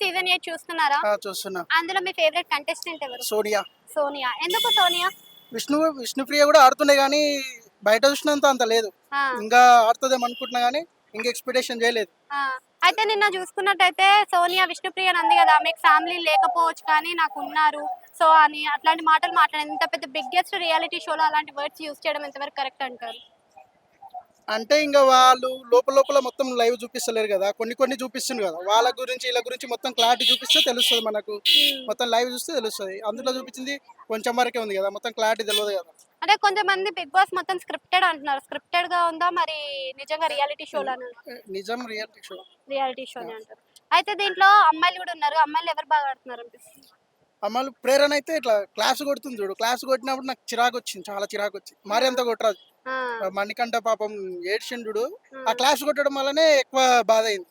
Season eight చూస్తున్నారా? చూస్తున్నా. అందులో మీ ఫేవరెట్ కంటెస్టెంట్ ఎవరు? సోనియా. సోనియా. ఎందుకు సోనియా? విష్ణు విష్ణుప్రియ కూడా ఆడుతుండే కానీ బయట చూసినంత అంత లేదు. ఇంకా ఆడుతుందేమో అనుకుంటున్నా కానీ ఇంకా ఎక్స్పెక్టేషన్ చేయలేదు. అయితే నిన్న చూసుకున్నట్టయితే సోనియా విష్ణుప్రియ అంది కదా మీకు ఫ్యామిలీ లేకపోవచ్చు కానీ నాకు ఉన్నారు. సో అని అట్లాంటి మాటలు మాట్లాడింది ఇంత పెద్ద బిగ్గెస్ట్ రియాలిటీ షోలో అలాంటి వర్డ్స్ యూస్ చేయడం ఎంతవరకు కరెక్ట్ అంటారు? అంటే ఇంకా వాళ్ళు లోపల లోపల మొత్తం లైవ్ చూపిస్తలేరు కదా. కొన్ని కొన్ని చూపిస్తుంది కదా. వాళ్ళ గురించి వీళ్ళ గురించి మొత్తం క్లారిటీ చూపిస్తే తెలుస్తుంది మనకు. మొత్తం లైవ్ చూస్తే తెలుస్తుంది. అందులో చూపించింది కొంచెం వరకే ఉంది కదా. మొత్తం క్లారిటీ తెలియదు కదా. అంటే కొంతమంది బిగ్ బాస్ మొత్తం స్క్రిప్టెడ్ అంటున్నారు. స్క్రిప్టెడ్గా ఉందా? మరి నిజంగా రియాలిటీ షోలో నిజం రియాలిటీ షో. రియాలిటీ షోనే అంటారు. అయితే దీంట్లో అమ్మాయిలు కూడా ఉన్నారు. అమ్మాయిలు ఎవరు బాగా ఆడుతున్నారు అనిపిస్తుంది? అమ్మాయిలు ప్రేరణ అయితే ఇట్లా క్లాస్ కొడుతుంది చూడు. క్లాస్ కొట్టినప్పుడు నాకు చిరాకు వచ్చింది. చాలా చిరాకు వచ్చింది. మరి అంత కొట్టరాదు. మణికంఠ పాపం ఏడ్చిండు ఆ. క్లాస్ కొట్టడం వల్లనే ఎక్కువ బాధ అయింది.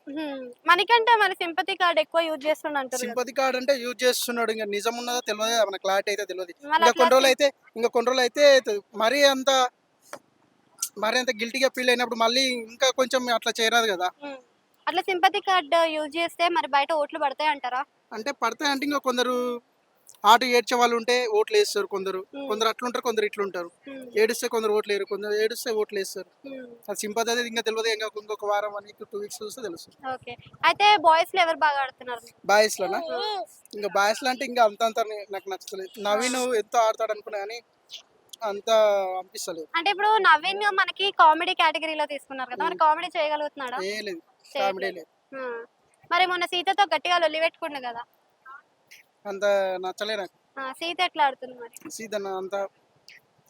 మనకంటే మరి సింపతి కార్డ్ ఎక్కువ యూజ్ కదా. సింపతి కార్డ్ అంటే యూజ్ చేస్తున్నాడు. ఇంకా నిజం ఉన్నదో తెలియదు? మన క్లారిటీ అయితే తెలియదు. ఇంకా కొన్ని రోజులు అయితే ఇంకా కొన్ని రోజులు అయితే మరీ అంత మరీ అంత గిల్టీగా ఫీల్ అయినప్పుడు మళ్ళీ ఇంకా కొంచెం అట్లా చేయరాదు కదా. అట్లా సింపతి కార్డ్ యూజ్ చేస్తే మరి బయట ఓట్లు పడతాయి అంటారా అంటే పడతాయి అంటే ఇంకా కొందరు ఆట ఏడ్చే వాళ్ళు ఉంటే ఓట్లు వేస్తారు కొందరు. కొందరు అట్లుంటారు కొందరు ఇట్లుంటారు. ఏడిస్తే కొందరు ఓట్లు వేయరు కొందరు ఏడిస్తే ఓట్లు వేస్తారు. అది సింపతి అనేది ఇంకా తెలియదు ఇంకా ఇంకొక వారం వీక్ టూ వీక్స్ చూస్తే ఓకే. అయితే బాయ్స్లో ఎవరు బాగా ఆడుతున్నారు? బాయ్స్ లోనా ఇంకా బాయ్స్లో అంటే ఇంకా అంత అంత నాకు నచ్చలేదు. నవీన్ ఎంతో ఆడతాడు అనుకున్నా కానీ అంత అనిపిస్తలేదు. అంటే ఇప్పుడు నవీన్ మనకి కామెడీ కేటగిరీలో తీసుకున్నారు కదా మరి కామెడీ చేయగలుగుతున్నాడా? లేదు. కామెడీ లేదు. మరి మొన్న సీతతో గట్టిగా లొల్లి పెట్టుకుండు కదా. అంత నచ్చలే నాకు. సీత ఎట్లా ఆడుతుంది మరి? సీత అంత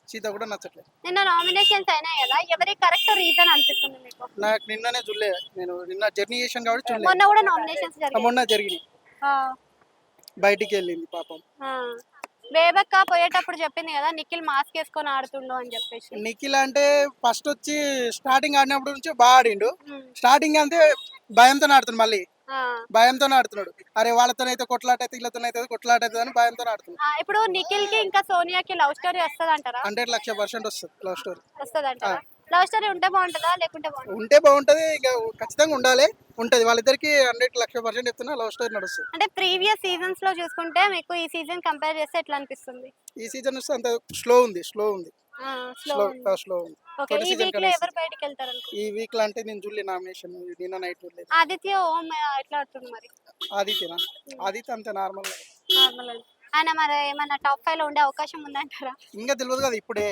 సీత కూడా నచ్చట్లేదు నిన్న నామినేషన్స్ అయినాయి కదా ఎవరి కరెక్ట్ రీజన్ అనిపిస్తుంది మీకు? నాకు నిన్ననే చూడలే నేను నిన్న జర్నీ చేశాను కాబట్టి చూడలే. మొన్న కూడా నామినేషన్స్ జరిగాయి మొన్న జరిగినాయి. ఆ, బయటికి వెళ్ళింది పాపం. ఆ. బేబక్క పోయేటప్పుడు చెప్పింది కదా నిఖిల్ మాస్క్ వేసుకొని ఆడుతుండు అని చెప్పేసి. నిఖిల్ అంటే ఫస్ట్ వచ్చి స్టార్టింగ్ ఆడినప్పుడు నుంచి బాగా ఆడిండు. స్టార్టింగ్ అంతే భయంతో ఆడుతున్నాడు మళ్ళీ. భయంతో ఆడుతున్నాడు. అరే వాళ్ళతోనైతే కొట్లాట అయితే వీళ్ళతోనైతే కొట్లాట అవుతుంది అని భయంతో ఆడుతున్నాడు. ఇప్పుడు నిఖిల్కి ఇంకా సోనియాకి లవ్ స్టోరీ వస్తుంది అంటారా హండ్రెడ్ లక్ష పర్సెంట్ వస్తుంది లవ్ స్టోరీ. వస్తుంది అంటారా లవ్ స్టోరీ ఉంటే బాగుంటుందా లేకుంటే బాగుంటుందా? ఉంటే బాగుంటది ఇంకా ఖచ్చితంగా ఉండాలి ఉంటది. వాళ్ళిద్దరికి హండ్రెడ్ లక్ష పర్సెంట్ చెప్తున్నా లవ్ స్టోరీ నడుస్తుంది. అంటే ప్రీవియస్ సీజన్స్లో చూసుకుంటే మీకు ఈ సీజన్ కంపేర్ చేస్తే ఎట్లా అనిపిస్తుంది? ఈ సీజన్ వస్తే అంత స్లో ఉంది స్లో ఉంది. స్లో ఈ వీక్లో ఎవరు బయటికి వెళ్తారు ఈ వీక్లో అంటే నేను చూడలే నామినేషన్ నిన్న నైట్ చూడలేదు ఆదిత్య ఓం ఎట్లా ఆడుతుంది మరి? ఆదిత్యనా? ఆదిత్య అంతే నార్మల్ నార్మల్ ఆయన మరి ఏమన్నా టాప్ ఫైవ్లో ఉండే అవకాశం ఉందంటారా? ఇంకా తెలియదు కదా ఇప్పుడే.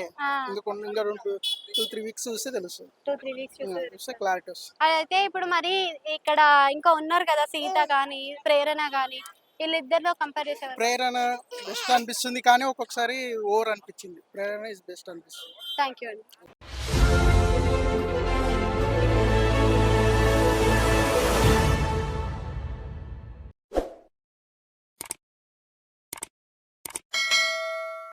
ఇంకా కొన్ని ఇంకా రెండు టూ త్రీ వీక్స్ చూస్తే తెలుస్తుంది టూ త్రీ వీక్స్ చూస్తే క్లారిటీ వస్తుంది. అయితే ఇప్పుడు మరి ఇక్కడ ఇంకా ఉన్నారు కదా సీత కానీ ప్రేరణ కానీ వీళ్ళిద్దరిలో కంపేర్ చేసేవారు ప్రేరణ బెస్ట్ అనిపిస్తుంది కానీ ఒక్కొక్కసారి ఓవర్ అనిపించింది. ప్రేరణ ఇస్ బెస్ట్ అనిపిస్తుంది. థ్యాంక్ యూ అండి.